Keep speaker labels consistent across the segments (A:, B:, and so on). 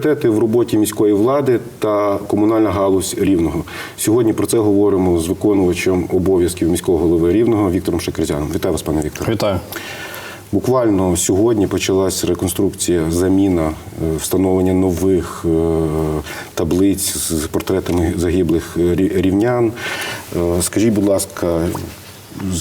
A: пріоритети в роботі міської влади та комунальна галузь рівного. Сьогодні про це говоримо з виконувачем обов'язків міського голови рівного Віктором Шекерзяном. Вітаю вас, пане Вікторе.
B: Вітаю.
A: Буквально сьогодні почалась реконструкція, заміна, е, встановлення нових е, таблиць з портретами загиблих рівнян. Е, Скажіть, будь ласка,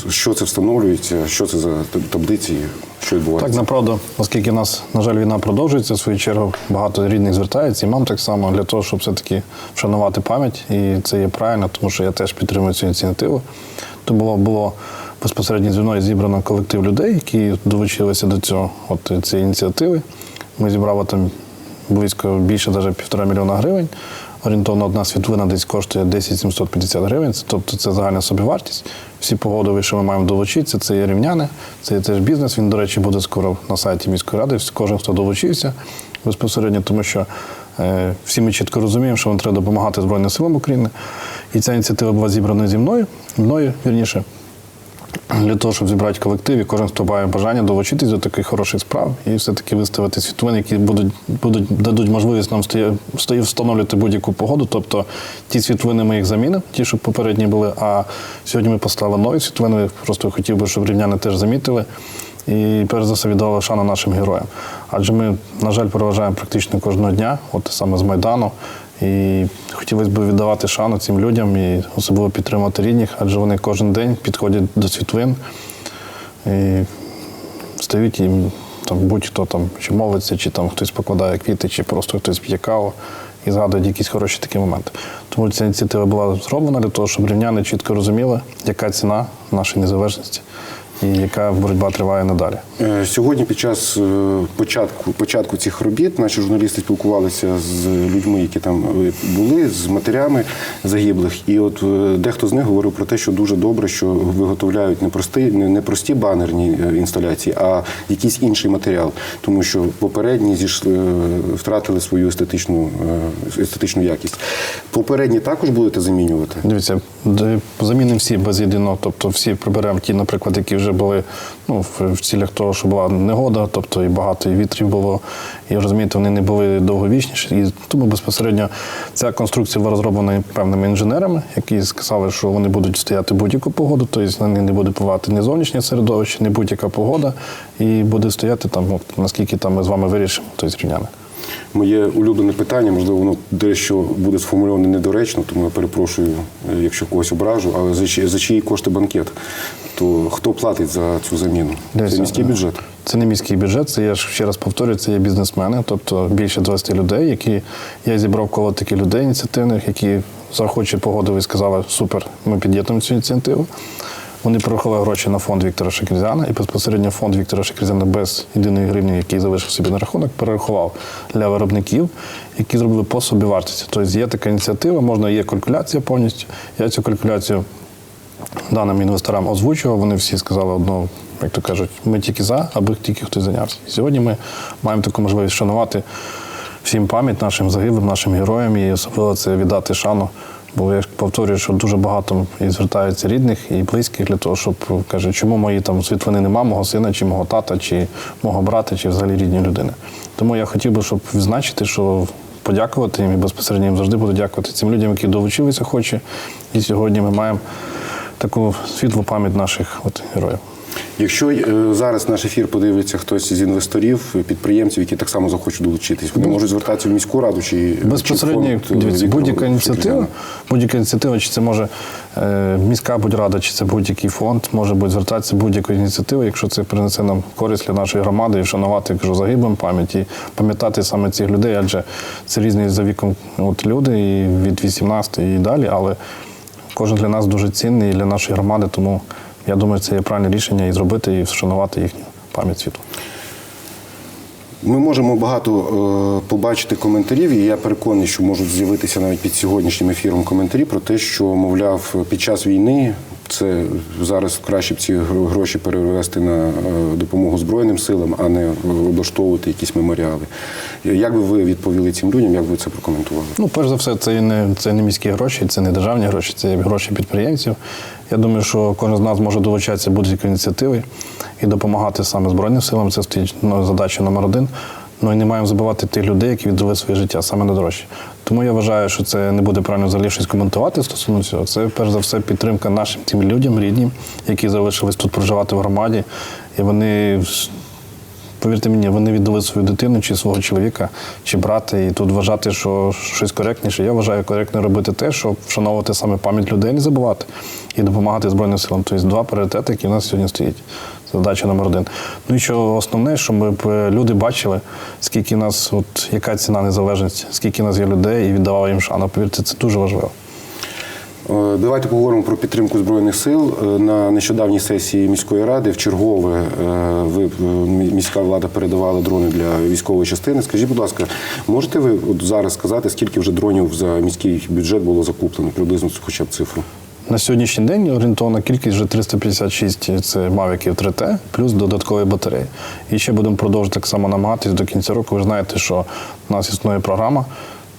A: що це встановлюється, що це за таблиці, що
B: Так,
A: відбувається?
B: направду, оскільки в нас, на жаль, війна продовжується, в свою чергу багато рідних звертається, і мам так само, для того, щоб все-таки вшанувати пам'ять. І це є правильно, тому що я теж підтримую цю ініціативу. То було, було безпосередньо зі мною зібрано колектив людей, які долучилися до цього, от цієї ініціативи. Ми зібрали там близько більше, навіть півтора мільйона гривень. Орієнтовно одна світлина десь коштує 10 750 гривень, тобто це загальна собівартість. Всі погодові, що ми маємо долучитися, це є рівняни, це є теж бізнес. Він, до речі, буде скоро на сайті міської ради. Кожен, хто долучився безпосередньо, тому що е, всі ми чітко розуміємо, що нам треба допомагати Збройним силам України. І ця ініціатива була зібрана зі мною, мною вірніше для того, щоб зібрати колектив, і кожен, хто має бажання долучитись до таких хороших справ і все-таки виставити світлини, які будуть, будуть дадуть можливість нам встановлювати будь-яку погоду. Тобто ті світлини ми їх замінимо, ті, що попередні були. А сьогодні ми поставили нові світлини. Просто хотів би, щоб рівняни теж замітили. І перш за все віддали шану нашим героям. Адже ми, на жаль, переважаємо практично кожного дня, от саме з Майдану. І хотілося б віддавати шану цим людям і особливо підтримати рідних, адже вони кожен день підходять до світлин і стають їм там будь-хто там чи молиться, чи там хтось покладає квіти, чи просто хтось п'є каву і згадують якісь хороші такі моменти. Тому ця ініціатива була зроблена для того, щоб рівняни чітко розуміли, яка ціна нашої незалежності і яка боротьба триває надалі.
A: Е, Сьогодні під час е, початку, початку цих робіт наші журналісти спілкувалися з людьми, які там е, були, з матерями загиблих. І от дехто з них говорив про те, що дуже добре, що виготовляють не прості, не прості банерні інсталяції, а якийсь інший матеріал. Тому що попередні зійшли, втратили свою естетичну, естетичну якість. Попередні також будете замінювати?
B: Дивіться, замінимо всі без єдиного, тобто всі приберемо ті, наприклад, які вже були ну, в, цілях того, що була негода, тобто і багато і вітрів було, і розумієте, вони не були довговічніші. І тому безпосередньо ця конструкція була розроблена певними інженерами, які сказали, що вони будуть стояти будь-яку погоду, тобто на них не буде впливати ні зовнішнє середовище, ні будь-яка погода, і буде стояти там, от, наскільки там ми з вами вирішимо, тобто рівняни.
A: Моє улюблене питання, можливо, воно дещо буде сформульоване недоречно, тому я перепрошую, е, якщо когось ображу, але за, за чиї кошти банкет? То хто платить за цю заміну?
B: Дивіться,
A: Це міський
B: е,
A: бюджет.
B: Це не міський бюджет, це я ж ще раз повторюю, це є бізнесмени, тобто більше 20 людей, які я зібрав коло таких людей ініціативних, які захоче погодили і сказали, супер, ми під'єднуємо цю ініціативу. Вони перерахували гроші на фонд Віктора Шекерзяна, і безпосередньо фонд Віктора Шекерзяна без єдиної гривні, який залишив собі на рахунок, перерахував для виробників, які зробили по собі вартості. Тобто є така ініціатива, можна є калькуляція повністю. Я цю калькуляцію даним інвесторам озвучував, вони всі сказали одно, як то кажуть, ми тільки за, аби тільки хтось зайнявся. Сьогодні ми маємо таку можливість шанувати всім пам'ять нашим загиблим, нашим героям і особливо це віддати шану. Бо я повторюю, що дуже багато і звертаються рідних і близьких для того, щоб каже, чому мої там світлини нема, мого сина, чи мого тата, чи мого брата, чи взагалі рідні людини. Тому я хотів би, щоб відзначити, що подякувати їм і безпосередньо їм завжди буду дякувати цим людям, які долучилися хоче. І сьогодні ми маємо таку світлу пам'ять наших от, героїв.
A: Якщо е, зараз наш ефір подивиться хтось з інвесторів, підприємців, які так само захочуть долучитись, вони можуть звертатися в міську раду чи
B: Безпосередньо,
A: е,
B: будь-яка ініціатива, будь-яка ініціатива, чи це може е, міська будь-рада, чи це будь-який фонд, може бути звертатися будь-якої ініціативи, якщо це принесе нам користь для нашої громади і вшанувати кажу, загиблим пам'ять і пам'ятати саме цих людей, адже це різні за віком от, люди, і від 18 і далі, але кожен для нас дуже цінний і для нашої громади, тому я думаю, це є правильне рішення і зробити, і вшанувати їхню пам'ять світу.
A: Ми можемо багато е, побачити коментарів, і я переконаний, що можуть з'явитися навіть під сьогоднішнім ефіром коментарі про те, що, мовляв, під час війни це зараз краще б ці гроші перевести на е, допомогу Збройним силам, а не облаштовувати якісь меморіали. Як би ви відповіли цим людям, як би ви це прокоментували?
B: Ну, перш за все, це не, це не міські гроші, це не державні гроші, це гроші підприємців. Я думаю, що кожен з нас може долучатися будь-якої ініціативи і допомагати саме Збройним силам. Це стоїть ну, задача номер один. Ну і не маємо забувати тих людей, які віддали своє життя саме найдорожче. Тому я вважаю, що це не буде правильно взагалі щось коментувати стосовно цього. Це перш за все підтримка нашим тим людям, рідним, які залишились тут проживати в громаді. І вони Повірте мені, вони віддали свою дитину чи свого чоловіка, чи брата, і тут вважати, що щось коректніше. Я вважаю коректно робити те, щоб вшановувати саме пам'ять людей, не забувати і допомагати Збройним силам. Тобто два пріоритети, які в нас сьогодні стоять. Задача номер один. Ну і що основне, щоб е, люди бачили, скільки нас, от яка ціна незалежності, скільки нас є людей і віддавали їм шану. Повірте, це дуже важливо.
A: Е, Давайте поговоримо про підтримку збройних сил. Е, На нещодавній сесії міської ради в чергове е, ви міська влада передавала дрони для військової частини. Скажіть, будь ласка, можете ви от зараз сказати, скільки вже дронів за міський бюджет було закуплено? Приблизно хоча б цифру?
B: На сьогоднішній день орієнтовна кількість вже 356 це Mavic 3T, плюс додаткові батареї. І ще будемо продовжувати так само намагатись до кінця року. Ви знаєте, що у нас існує програма.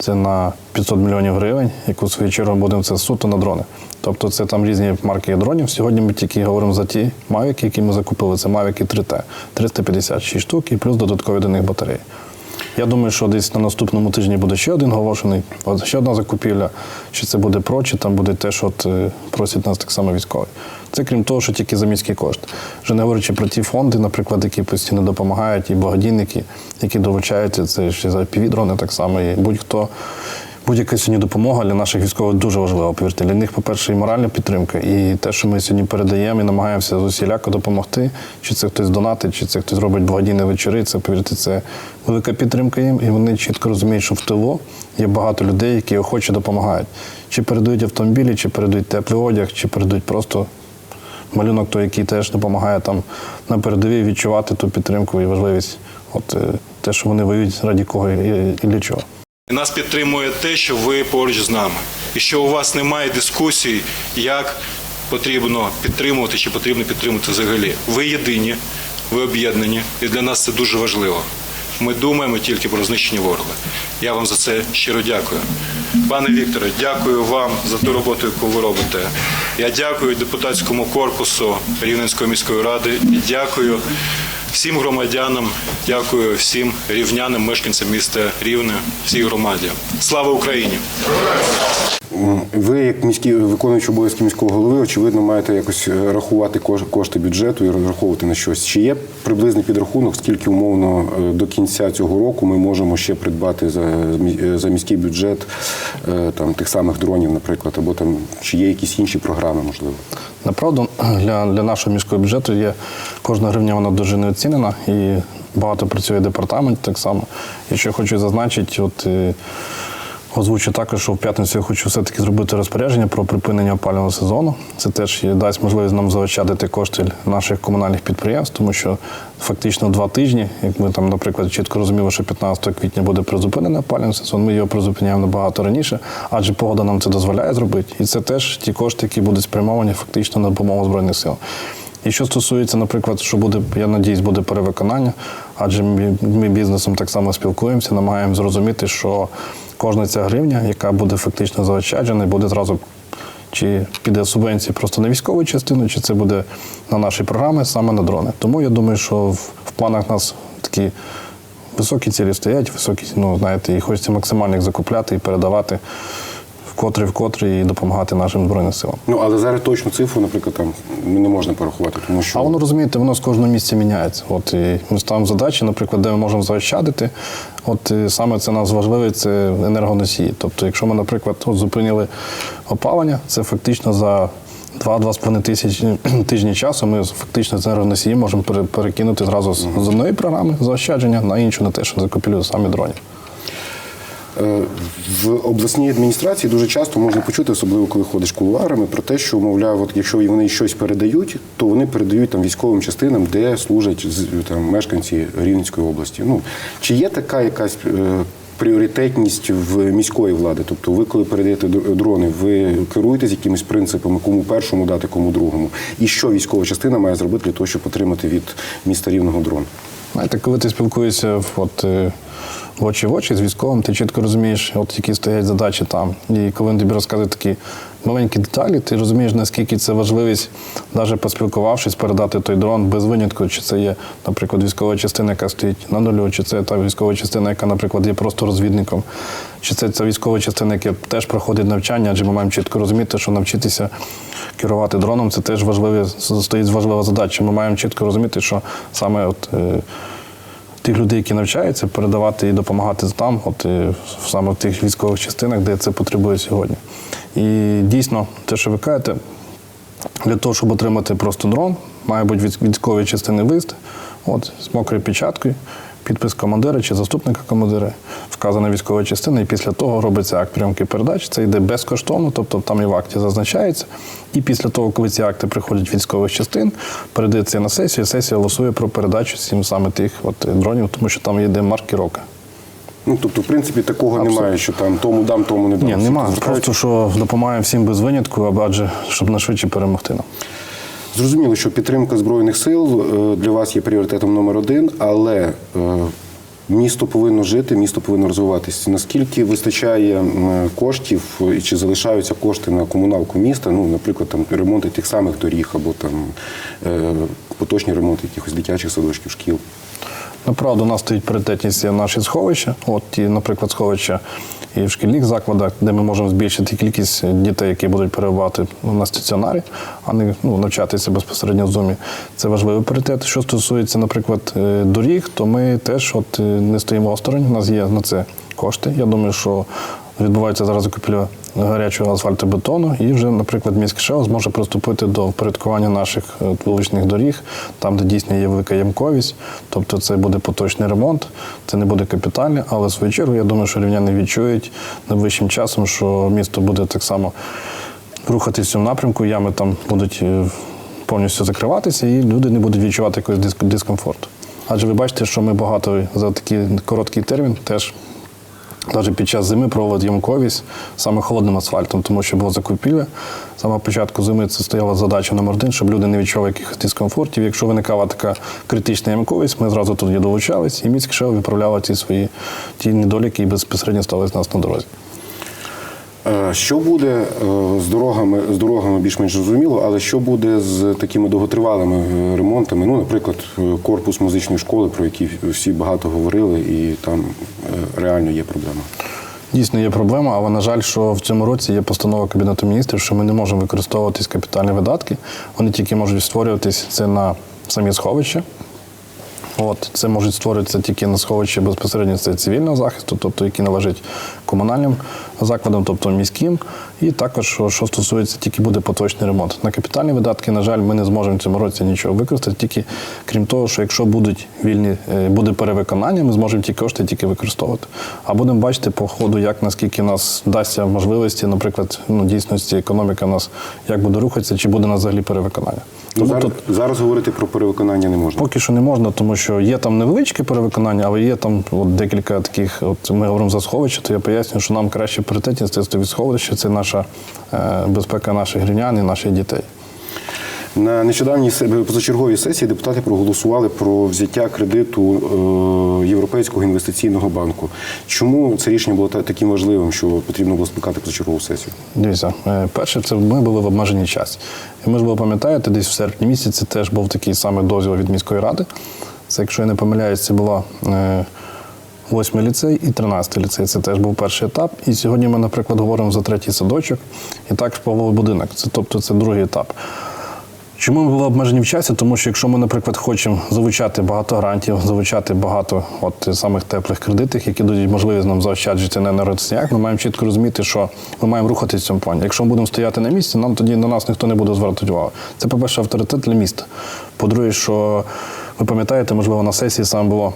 B: Це на 500 мільйонів гривень, яку свою чергу будемо це суто на дрони. Тобто це там різні марки дронів. Сьогодні ми тільки говоримо за ті Mavic, які ми закупили. Це Mavic 3T, 356 штук і плюс додаткові до них батареї. Я думаю, що десь на наступному тижні буде ще один оголошений, ще одна закупівля. що це буде про, чи там буде те, що от, е, просять нас так само військові. Це крім того, що тільки за міський кошти. Вже не говорячи про ті фонди, наприклад, які постійно допомагають, і благодійники, які долучаються, це ще за півдрони так само, і будь-хто. Будь-яка сьогодні допомога для наших військових дуже важлива. Повірте, для них, по-перше, і моральна підтримка, і те, що ми сьогодні передаємо і намагаємося з усіляко допомогти. Чи це хтось донатить, чи це хтось робить благодійні вечори. Це повірте, це велика підтримка їм, і вони чітко розуміють, що в тилу є багато людей, які охоче допомагають. Чи передають автомобілі, чи передають теплий одяг, чи передають просто малюнок, той, який теж допомагає там на передовій відчувати ту підтримку і важливість. От е, те, що вони воюють раді кого і для чого.
C: Нас підтримує те, що ви поруч з нами, і що у вас немає дискусій, як потрібно підтримувати чи потрібно підтримувати взагалі. Ви єдині, ви об'єднані, і для нас це дуже важливо. Ми думаємо тільки про знищення ворога. Я вам за це щиро дякую. Пане Вікторе, дякую вам за ту роботу, яку ви робите. Я дякую депутатському корпусу Рівненської міської ради дякую всім громадянам, дякую всім рівнянам, мешканцям міста Рівне, всій громаді. Слава Україні!
A: Ви, як міський виконуючий обов'язки міського голови, очевидно, маєте якось е, рахувати кош- кошти бюджету і розраховувати на щось. Чи є приблизний підрахунок, скільки умовно е, до кінця цього року ми можемо ще придбати за, е, за міський бюджет там тих самих дронів, наприклад, або там чи є якісь інші програми, можливо?
B: Направду, для, для нашого міського бюджету є кожна гривня вона дуже неоцінена і багато працює департамент так само. І що хочу зазначити, от е, озвучу також, що в п'ятницю я хочу все-таки зробити розпорядження про припинення опалювального сезону. Це теж дасть можливість нам заощадити кошти наших комунальних підприємств, тому що фактично два тижні, як ми там, наприклад, чітко розуміли, що 15 квітня буде призупинений опалювальний сезон, ми його призупиняємо набагато раніше, адже погода нам це дозволяє зробити. І це теж ті кошти, які будуть спрямовані фактично на допомогу Збройних сил. І що стосується, наприклад, що буде, я надіюсь, буде перевиконання, адже ми, бізнесом так само спілкуємося, намагаємося зрозуміти, що кожна ця гривня, яка буде фактично заощаджена, буде зразу чи піде субвенції просто на військову частину, чи це буде на наші програми саме на дрони. Тому я думаю, що в, в планах нас такі високі цілі стоять, високі, ну знаєте, і хочеться максимально їх закупляти і передавати вкотре вкотре і допомагати нашим збройним силам.
A: Ну але зараз точну цифру, наприклад, там не можна порахувати, тому що
B: А воно розумієте, воно з кожного місця міняється. От і ми ставимо задачі, наприклад, де ми можемо заощадити. От і саме це нас важливе, це енергоносії. Тобто, якщо ми, наприклад, от зупинили опалення, це фактично за 2-2,5 тисячі тижні часу ми фактично з енергоносії можемо перекинути зразу з одної програми заощадження на іншу, на те, що закупівлю самі дронів.
A: Е, В обласній адміністрації дуже часто можна почути, особливо коли ходиш кулуарами, про те, що мовляв, от якщо вони щось передають, то вони передають там військовим частинам, де служать там мешканці Рівненської області. Ну чи є така якась е, пріоритетність в міської влади? Тобто, ви коли передаєте др- дрони, ви керуєтесь якимись принципами, кому першому дати, кому другому, і що військова частина має зробити для того, щоб отримати від міста рівного дрон?
B: Знаєте, коли ти спілкуєшся от, е, очі в очі з військовим, ти чітко розумієш, от які стоять задачі там. І коли він тобі розказує такі маленькі деталі, ти розумієш, наскільки це важливість, навіть поспілкувавшись, передати той дрон без винятку, чи це є, наприклад, військова частина, яка стоїть на нулю, чи це та військова частина, яка, наприклад, є просто розвідником, чи це ця військова частина, яка теж проходить навчання, адже ми маємо чітко розуміти, що навчитися керувати дроном це теж важливі, стоїть важлива задача. Ми маємо чітко розуміти, що саме от. Тих людей, які навчаються, передавати і допомагати там, от е, саме в тих військових частинах, де це потребує сьогодні. І дійсно, те, що ви кажете, для того, щоб отримати просто дрон, має бути від військової частини лист, от, з мокрою печаткою, підпис командира чи заступника командира, вказана військова частина, і після того робиться акт прийомки передач. Це йде безкоштовно, тобто там і в акті зазначається. І після того, коли ці акти приходять військових частин, передається на сесію, і сесія голосує про передачу всім саме тих от, дронів, тому що там йде маркіровка.
A: Ну тобто, в принципі, такого
B: Абсолютно.
A: немає, що там тому дам, тому не дам.
B: Ні, немає. Просто що допомагає всім без винятку, адже щоб нашвидше перемогти нам.
A: Зрозуміло, що підтримка збройних сил е, для вас є пріоритетом номер один, але е, місто повинно жити, місто повинно розвиватися. Наскільки вистачає коштів і чи залишаються кошти на комуналку міста? Ну, наприклад, там ремонти тих самих доріг або там е, поточні ремонти якихось дитячих садочків, шкіл.
B: Направду, у нас стоїть пріоритетність наші сховища. От ті, наприклад, сховища і в шкільних закладах, де ми можемо збільшити кількість дітей, які будуть перебувати на стаціонарі, а не ну, навчатися безпосередньо в зумі. Це важливий пріоритет. Що стосується, наприклад, е, доріг, то ми теж от е, не стоїмо осторонь. У нас є на це кошти. Я думаю, що відбувається зараз закупівля гарячого асфальтобетону, і вже, наприклад, міськшео зможе приступити до впорядкування наших е, вуличних доріг, там, де дійсно є велика ямковість. Тобто це буде поточний ремонт, це не буде капітальний, але в свою чергу я думаю, що рівняни відчують найближчим часом, що місто буде так само рухатись в цьому напрямку, ями там будуть е, повністю закриватися, і люди не будуть відчувати диск- дискомфорту. Адже ви бачите, що ми багато за такий короткий термін теж навіть під час зими проводить ямковість саме холодним асфальтом, тому що було закупівля. Саме початку зими це стояла задача номер один, щоб люди не відчували якихось дискомфортів. Якщо виникала така критична ямковість, ми зразу туди долучались, і міськшео відправляла ці свої ті недоліки і безпосередньо стали з нас на дорозі.
A: Е, Що буде е, з дорогами, з дорогами більш-менш зрозуміло, але що буде з такими довготривалими е, ремонтами? Ну, наприклад, корпус музичної школи, про який всі багато говорили, і там реально є проблема.
B: Дійсно є проблема, але на жаль, що в цьому році є постанова Кабінету міністрів, що ми не можемо використовуватись капітальні видатки. Вони тільки можуть створюватись це на самі сховища. От, це можуть створитися тільки на сховищі безпосередньо це цивільного захисту, тобто які належать комунальним закладам, тобто міським. І також, що, стосується, тільки буде поточний ремонт. На капітальні видатки, на жаль, ми не зможемо в цьому році нічого використати, тільки крім того, що якщо будуть вільні, е, буде перевиконання, ми зможемо ті кошти тільки використовувати. А будемо бачити по ходу, як наскільки нас дасться можливості, наприклад, ну, дійсності економіка нас як буде рухатися, чи буде у нас взагалі перевиконання.
A: Ну,
B: Тому
A: зараз,
B: тут
A: зараз говорити про перевиконання не можна.
B: Поки що не можна, тому що є там невеличке перевиконання, але є там от декілька таких. От ми говоримо за сховище, то я поясню, що нам краще пріоритетність від сховища, це наша е, безпека наших грівнян і наших дітей.
A: На нещодавній позачерговій сесії депутати проголосували про взяття кредиту е, Європейського інвестиційного банку. Чому це рішення було таким важливим, що потрібно було скликати позачергову сесію?
B: Дивіться, е, перше, це ми були в обмеженій часі. І ми ж ви пам'ятаєте, десь в серпні місяці теж був такий самий дозвіл від міської ради. Це, якщо я не помиляюсь, це була е, восьмий ліцей і 13 ліцей. Це теж був перший етап. І сьогодні ми, наприклад, говоримо за третій садочок і також Павловий будинок. Це, тобто це другий етап. Чому ми були обмежені в часі? Тому що якщо ми, наприклад, хочемо залучати багато грантів, залучати багато от самих теплих кредитів, які дають можливість нам заощаджувати на енергоцінях, ми маємо чітко розуміти, що ми маємо рухатися в цьому плані. Якщо ми будемо стояти на місці, нам тоді на нас ніхто не буде звертати увагу. Це, по-перше, авторитет для міста. По-друге, що ви пам'ятаєте, можливо, на сесії саме було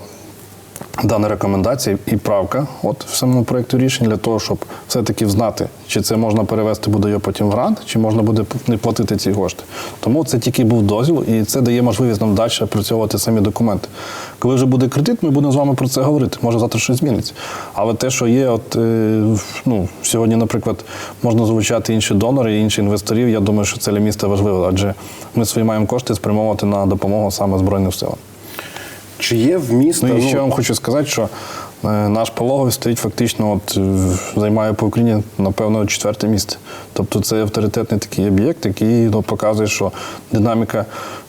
B: дана рекомендація і правка от в самому проєкту рішень для того, щоб все-таки знати, чи це можна перевести буде потім в грант, чи можна буде не платити ці кошти. Тому це тільки був дозвіл, і це дає можливість нам далі опрацьовувати самі документи. Коли вже буде кредит, ми будемо з вами про це говорити. Може завтра щось зміниться. Але те, що є, от е, ну сьогодні, наприклад, можна залучати інші донори, інші інвесторів. Я думаю, що це для міста важливо, адже ми свої маємо кошти спрямовувати на допомогу саме Збройним силам.
A: Чи є в міста
B: Ну і ще
A: ну,
B: вам хочу сказати, що Е, Наш пологовий стоїть фактично, от е, займає по Україні, напевно, четверте місце. Тобто це авторитетний такий об'єкт, який ну, показує, що динаміка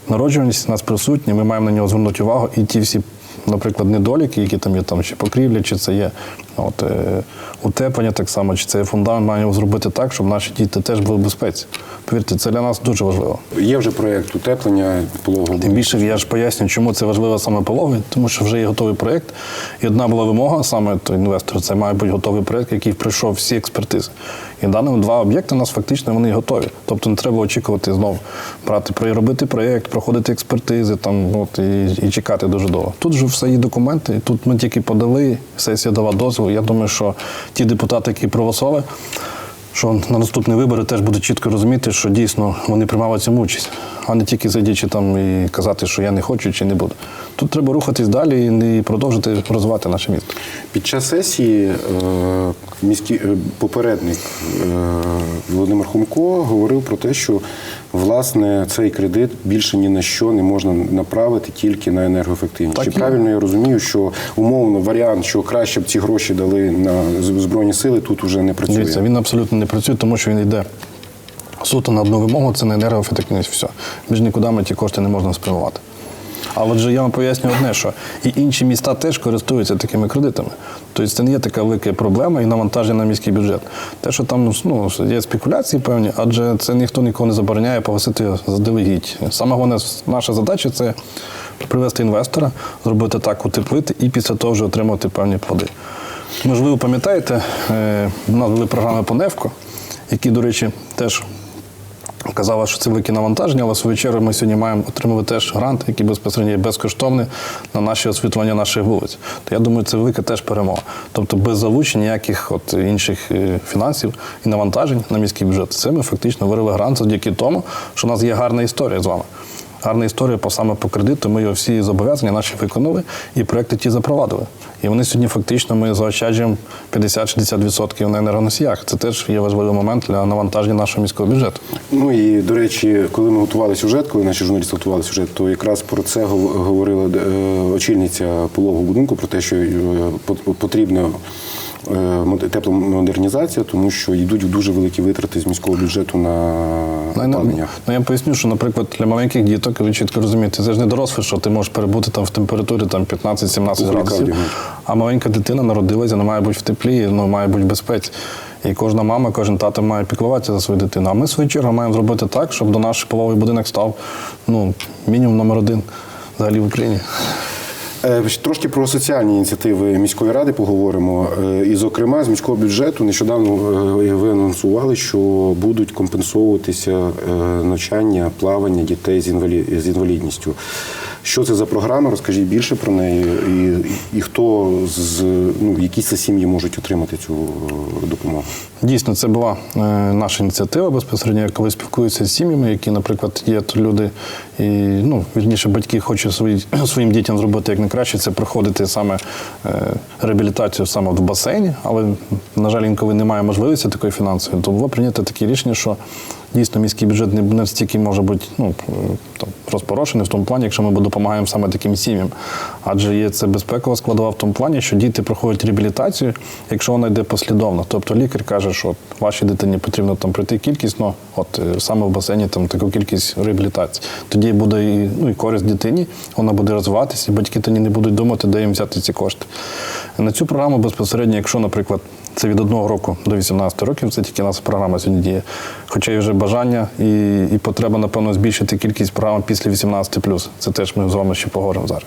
B: народжуваності у нас присутня, ми маємо на нього звернути увагу, і ті всі, наприклад, недоліки, які там є, там чи покрівлі, чи це є от, е, утеплення так само, чи це фундамент, маємо зробити так, щоб наші діти теж були в безпеці. Повірте, це для нас дуже важливо.
A: Є вже проєкт утеплення пологового
B: Тим більше я ж поясню, чому це важливо саме пологи, тому що вже є готовий проєкт. І одна була вимога саме то інвестора, це має бути готовий проєкт, який пройшов всі експертизи. І даними два об'єкти у нас фактично вони готові. Тобто не треба очікувати знову брати про- робити проєкт, проходити експертизи там, от, і, і чекати дуже довго. Тут вже все є документи, тут ми тільки подали, сесія дала дозвіл. Я думаю, що ті депутати, які проголосували, що на наступні вибори теж будуть чітко розуміти, що дійсно вони приймали цьому участь, а не тільки зайдячи там і казати, що я не хочу чи не буду. Тут треба рухатись далі і продовжити розвивати наше місто.
A: Під час сесії е, міський е, попередник е, Володимир Хумко говорив про те, що власне цей кредит більше ні на що не можна направити тільки на енергоефективність.
B: Так
A: Чи правильно я розумію, що умовно варіант, що краще б ці гроші дали на збройні сили, тут уже не працює.
B: Дивіться, він абсолютно не працює, тому що він йде суто на одну вимогу, це на енергоефективність. Все. Між нікуди ті кошти не можна спрямувати. А отже, я вам поясню одне, що і інші міста теж користуються такими кредитами. Тобто це не є така велика проблема і навантаження на міський бюджет. Те, що там ну, є спекуляції певні, адже це ніхто нікого не забороняє погасити заздалегідь. Саме головне, наша задача це привести інвестора, зробити так, утеплити і після того вже отримати певні плоди. Можливо, пам'ятаєте, е, у нас були програми по НЕВКО, які, до речі, теж казали, що це велике навантаження, але в свою чергу ми сьогодні маємо отримувати теж грант, який безпосередньо є безкоштовний на наше освітлення наших вулиць. То я думаю, це велика теж перемога. Тобто без залучень ніяких от інших е, фінансів і навантажень на міський бюджет. Це ми фактично вирили грант завдяки тому, що у нас є гарна історія з вами. Гарна історія по саме по кредиту. Ми його всі зобов'язання наші виконали і проекти ті запровадили. І вони сьогодні фактично ми заощаджуємо 50-60% на енергоносіях. Це теж є важливий момент для навантаження нашого міського бюджету.
A: Ну і до речі, коли ми готували сюжет, коли наші журналісти готували сюжет, то якраз про це гов- говорила е, очільниця пологового будинку про те, що е, е, тепломодернізація, тому що йдуть дуже великі витрати з міського бюджету на
B: Ну,
A: опалення.
B: Ну, я поясню, що, наприклад, для маленьких діток, ви чітко розумієте, це ж не дорослий, що ти можеш перебути там в температурі там, 15-17 градусів. А маленька дитина народилася, вона має бути в теплі, ну, має бути в безпеці. І кожна мама, кожен тато має піклуватися за свою дитину. А ми, в свою чергу, маємо зробити так, щоб до наш половий будинок став ну, мінімум номер один взагалі в Україні.
A: Е, Трошки про соціальні ініціативи міської ради поговоримо. Е, І, зокрема, з міського бюджету нещодавно е, ви анонсували, що будуть компенсовуватися навчання, плавання дітей з інвалідністю. Що це за програма? Розкажіть більше про неї, і, і хто з ну, які це сім'ї можуть отримати цю е, допомогу?
B: Дійсно, це була е, наша ініціатива безпосередньо, коли спілкуються з сім'ями, які, наприклад, є люди, і ну, вірніше, батьки хочуть свої, своїм дітям зробити як найкраще, це проходити саме е, реабілітацію саме в басейні, але, на жаль, інколи немає можливості такої фінансової, то було прийнято таке рішення, що дійсно міський бюджет не настільки може бути ну, розпорошений в тому плані, якщо ми допомагаємо саме таким сім'ям. Адже є це безпекова складова в тому плані, що діти проходять реабілітацію, якщо вона йде послідовно. Тобто лікар каже, що вашій дитині потрібно там пройти кількісно, от е, саме в басейні там таку кількість реабілітації. Тоді буде і, ну, і користь дитині, вона буде розвиватися, і батьки тоді не будуть думати, де їм взяти ці кошти. На цю програму безпосередньо, якщо, наприклад, це від одного року до 18 років, це тільки наша програма сьогодні діє. Хоча є вже бажання і, і потреба, напевно, збільшити кількість програм після 18 Це теж ми з вами ще поговоримо зараз.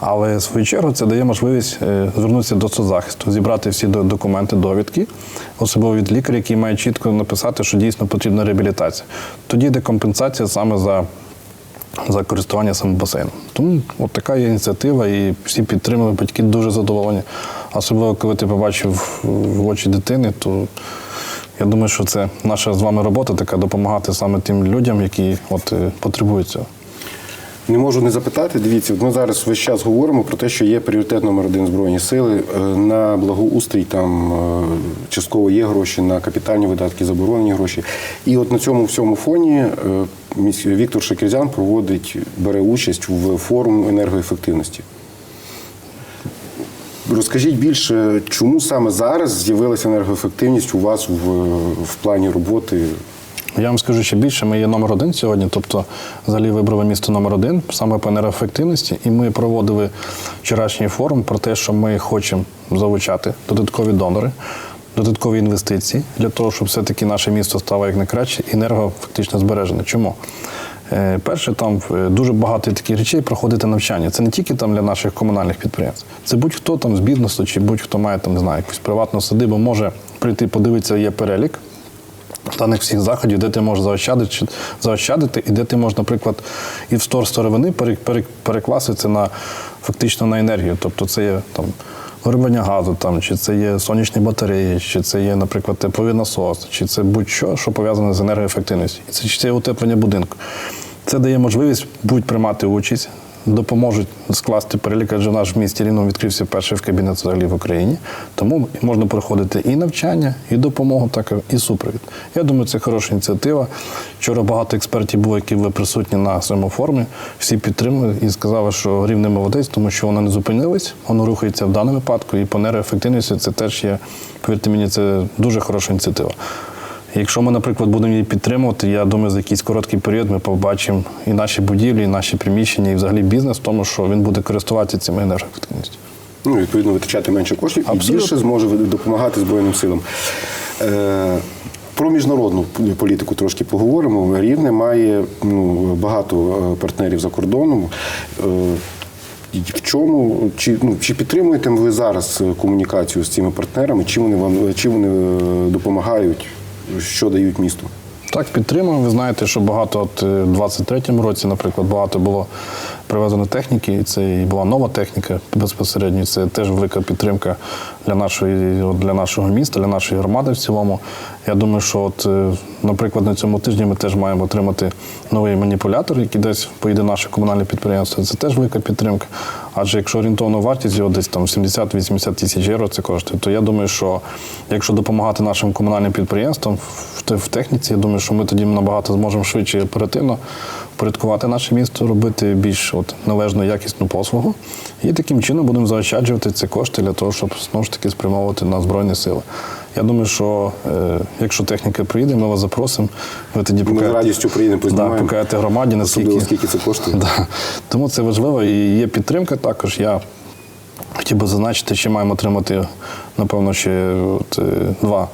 B: Але в свою чергу це дає можливість е, звернутися до соцзахисту, зібрати всі документи, довідки, особливо від лікаря, який має чітко написати, що дійсно потрібна реабілітація. Тоді йде компенсація саме за за користування саме басейном. Тому от така є ініціатива, і всі підтримали, батьки дуже задоволені. Особливо, коли ти побачив в очі дитини, то я думаю, що це наша з вами робота така допомагати саме тим людям, які от, е, потребують цього.
A: Не можу не запитати. Дивіться, ми зараз весь час говоримо про те, що є пріоритет номер один збройні сили. Е, На благоустрій там е, частково є гроші, на капітальні видатки заборонені гроші. І от на цьому всьому фоні Віктор Шакірзян проводить, бере участь в форум енергоефективності. Розкажіть більше, чому саме зараз з'явилася енергоефективність у вас в, в плані роботи?
B: Я вам скажу ще більше, ми є номер один сьогодні, тобто взагалі вибрали місто номер один саме по енергоефективності, і ми проводили вчорашній форум про те, що ми хочемо залучати додаткові донори, додаткові інвестиції для того, щоб все-таки наше місто стало як найкраще енерго фактично збережене. Чому? Е, Перше, там е, дуже багато таких речей проходити навчання. Це не тільки там для наших комунальних підприємств. Це будь-хто там з бізнесу чи будь-хто має там, не знаю, якусь приватну садибу, може прийти, подивитися, є перелік даних всіх заходів, де ти можеш заощадити, заощадити, і де ти можеш, наприклад, і в стор пере- перекласти це на фактично на енергію. Тобто це є там вироблення газу, там, чи це є сонячні батареї, чи це є, наприклад, тепловий насос, чи це будь-що, що пов'язане з енергоефективністю. І це чи це є утеплення будинку. Це дає можливість будь приймати участь, допоможуть скласти перелік, адже в місті Рівно відкрився перший в кабінет взагалі в Україні. Тому можна проходити і навчання, і допомогу, так і супровід. Я думаю, це хороша ініціатива. Вчора багато експертів було, які були присутні на своєму форумі. Всі підтримали і сказали, що рівне молодець, тому що воно не зупинилось, воно рухається в даному випадку. І по енергоефективності це теж є, повірте мені, це дуже хороша ініціатива. Якщо ми, наприклад, будемо її підтримувати, я думаю, за якийсь короткий період ми побачимо і наші будівлі, і наші приміщення, і взагалі бізнес в тому, що він буде користуватися цими енергоефективністю.
A: Ну, відповідно, витрачати менше коштів і більше зможе допомагати Збройним силам. Е, про міжнародну політику трошки поговоримо. Рівне має ну, багато е, партнерів за кордоном. Е, в чому чи ну чи підтримуєте ви зараз е, комунікацію з цими партнерами? Чим вони вам чим вони допомагають, що дають місту?
B: Так, підтримуємо. Ви знаєте, що багато от е, в 23-му році, наприклад, багато було привезено техніки, і це і була нова техніка безпосередньо. Це теж велика підтримка для нашої для нашого міста, для нашої громади в цілому. Я думаю, що от, е, наприклад, на цьому тижні ми теж маємо отримати новий маніпулятор, який десь поїде наше комунальне підприємство. Це теж велика підтримка. Адже якщо орієнтовна вартість його десь там 70-80 тисяч євро це коштує, то я думаю, що якщо допомагати нашим комунальним підприємствам в, те- в техніці, я думаю, що ми тоді набагато зможемо швидше і оперативно порядкувати наше місто, робити більш от, належну якісну послугу. І таким чином будемо заощаджувати ці кошти для того, щоб знову ж таки спрямовувати на Збройні сили. Я думаю, що е, якщо техніка приїде, ми вас запросимо. Ви тоді
A: Ми з
B: покажете-
A: радістю приїдемо,
B: да,
A: познімаємо.
B: покажете громаді, наскільки,
A: Особливо, скільки це коштує.
B: Да. Тому це важливо і є підтримка також. Я хотів би зазначити, що маємо отримати, напевно, ще от, е, два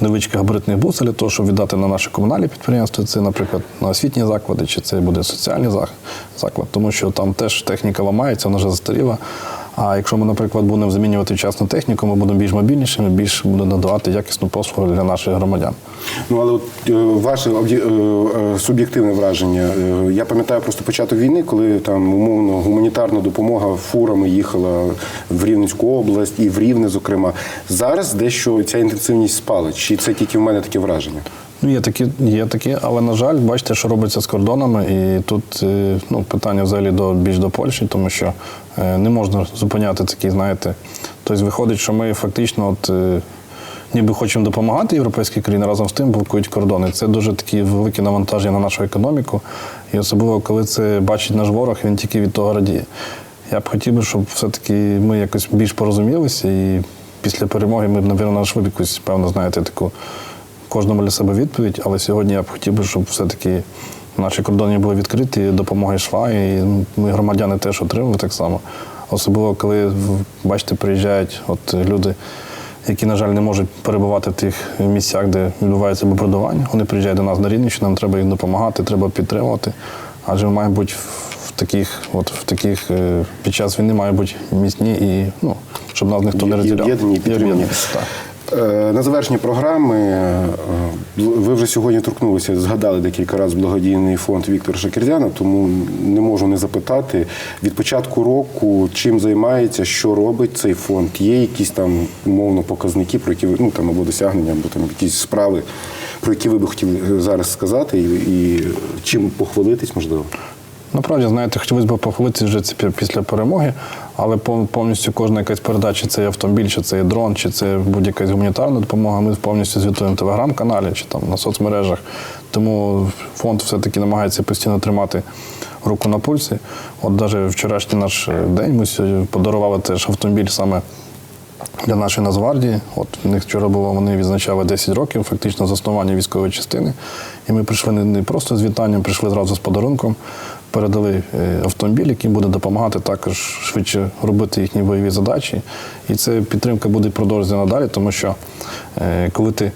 B: невеличкі габаритних буси для того, щоб віддати на наше комунальне підприємство. Це, наприклад, на освітні заклади, чи це буде соціальний зак- заклад, тому що там теж техніка ламається, вона вже застаріла. А якщо ми, наприклад, будемо замінювати вчасну техніку, ми будемо більш мобільнішими, більш будемо надавати якісну послугу для наших громадян.
A: Ну але от е, ваше е, е, суб'єктивне враження. Я пам'ятаю просто початок війни, коли там умовно гуманітарна допомога фурами їхала в Рівненську область і в Рівне, зокрема. Зараз дещо ця інтенсивність спала. Чи це тільки в мене таке враження?
B: Є такі, є такі, але на жаль, бачите, що робиться з кордонами, і тут е, ну, питання взагалі до більш до Польщі, тому що е, не можна зупиняти такі, знаєте. Тобто виходить, що ми фактично от. е, Ніби хочемо допомагати європейській країні разом з тим блокують кордони. Це дуже такі великі навантаження на нашу економіку. І особливо, коли це бачить наш ворог, він тільки від того радіє. Я б хотів би, щоб все-таки ми якось більш порозумілися, і після перемоги ми б, напевно, б якусь, певно, знаєте, таку кожному для себе відповідь, але сьогодні я б хотів би, щоб все-таки наші кордони були відкриті, допомога йшла, і ми громадяни теж отримали так само. Особливо, коли бачите, приїжджають от люди, які, на жаль, не можуть перебувати в тих місцях, де відбувається бомбардування. Вони приїжджають до нас на Рівненщину, нам треба їм допомагати, треба підтримувати. Адже ми маємо бути в таких, от в таких е, під час війни мають бути міцні і ну, щоб нас ніхто не розділяв.
A: об'єднані, Е, На завершення програми е, ви вже сьогодні торкнулися, згадали декілька разів благодійний фонд Віктора Шакірдяна, тому не можу не запитати від початку року, чим займається, що робить цей фонд. Є якісь там умовно показники, про які ви ну там або досягнення, або там якісь справи, про які ви би хотіли зараз сказати, і, і чим похвалитись, можливо.
B: Насправді, знаєте, хотілося б похвалитися вже після перемоги, але повністю кожна якась передача, це є автомобіль, чи це є дрон, чи це будь-яка гуманітарна допомога. Ми повністю звітуємо в телеграм-каналі чи там на соцмережах. Тому фонд все-таки намагається постійно тримати руку на пульсі. От навіть вчорашній наш е, день ми подарували теж автомобіль саме для нашої Нацгвардії. От в них вчора було, вони відзначали 10 років, фактично заснування військової частини. І ми прийшли не, просто з вітанням, прийшли зразу з подарунком, передали е, автомобіль, який буде допомагати також швидше робити їхні бойові задачі. І ця підтримка буде продовжуватися надалі, тому що е, коли ти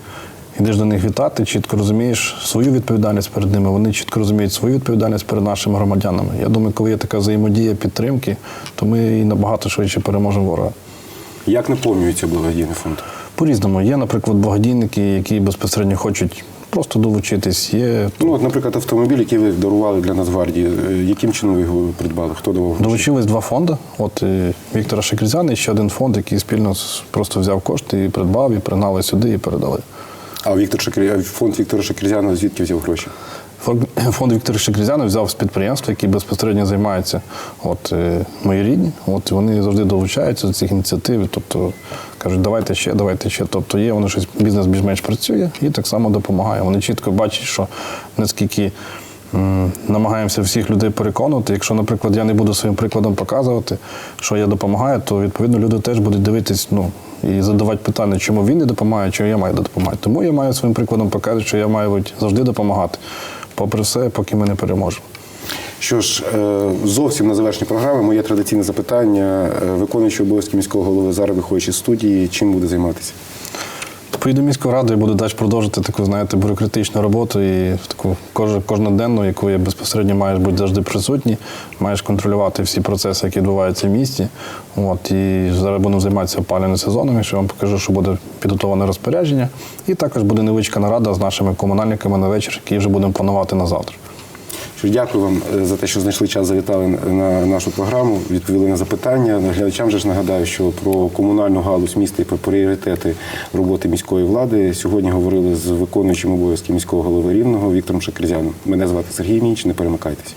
B: йдеш до них вітати, чітко розумієш свою відповідальність перед ними, вони чітко розуміють свою відповідальність перед нашими громадянами. Я думаю, коли є така взаємодія підтримки, то ми і набагато швидше переможемо ворога.
A: Як наповнюється благодійний фонд?
B: По-різному. Є, наприклад, благодійники, які безпосередньо хочуть просто долучитись. Є
A: Ну, от, наприклад, автомобіль, який ви дарували для Нацгвардії, е, яким чином ви його придбали? Хто давав гроші?
B: долучились два фонди. От е, Віктора Шекрізяна і ще один фонд, який спільно просто взяв кошти і придбав, і пригнали сюди, і передали.
A: А Віктор Шекрі... фонд Віктора Шекрізяна звідки взяв гроші?
B: Фонд- Віктора Шекрізяна взяв з підприємства, які безпосередньо займаються. От е, мої рідні, от вони завжди долучаються до цих ініціатив. Тобто кажуть, давайте ще, давайте ще. Тобто є, вони щось бізнес більш-менш працює і так само допомагає. Вони чітко бачать, що наскільки. Намагаємося всіх людей переконувати. Якщо, наприклад, я не буду своїм прикладом показувати, що я допомагаю, то відповідно люди теж будуть дивитись ну, і задавати питання, чому він не допомагає, чому я маю допомагати. Тому я маю своїм прикладом показувати, що я маю завжди допомагати. Попри все, поки ми не переможемо.
A: Що ж, е, зовсім на завершення програми моє традиційне запитання. виконуючи Виконуючий обов'язки міського голови зараз виходячи з студії, чим буде займатися?
B: Поїду міську раду і буду далі продовжити таку, знаєте, бюрократичну роботу і таку кож- кожноденну, яку я безпосередньо маєш бути завжди присутній, маєш контролювати всі процеси, які відбуваються в місті. От, і зараз будемо займатися опалювальним сезоном, я вам покажу, що буде підготовлене розпорядження. І також буде невеличка нарада з нашими комунальниками на вечір, які вже будемо планувати на завтра.
A: Що дякую вам е, за те, що знайшли час, завітали на нашу програму, відповіли на запитання. Глядачам же ж нагадаю, що про комунальну галузь міста і про пріоритети роботи міської влади сьогодні говорили з виконуючим обов'язки міського голови Рівного Віктором Шакерзяном. Мене звати Сергій Мінч, не перемикайтеся.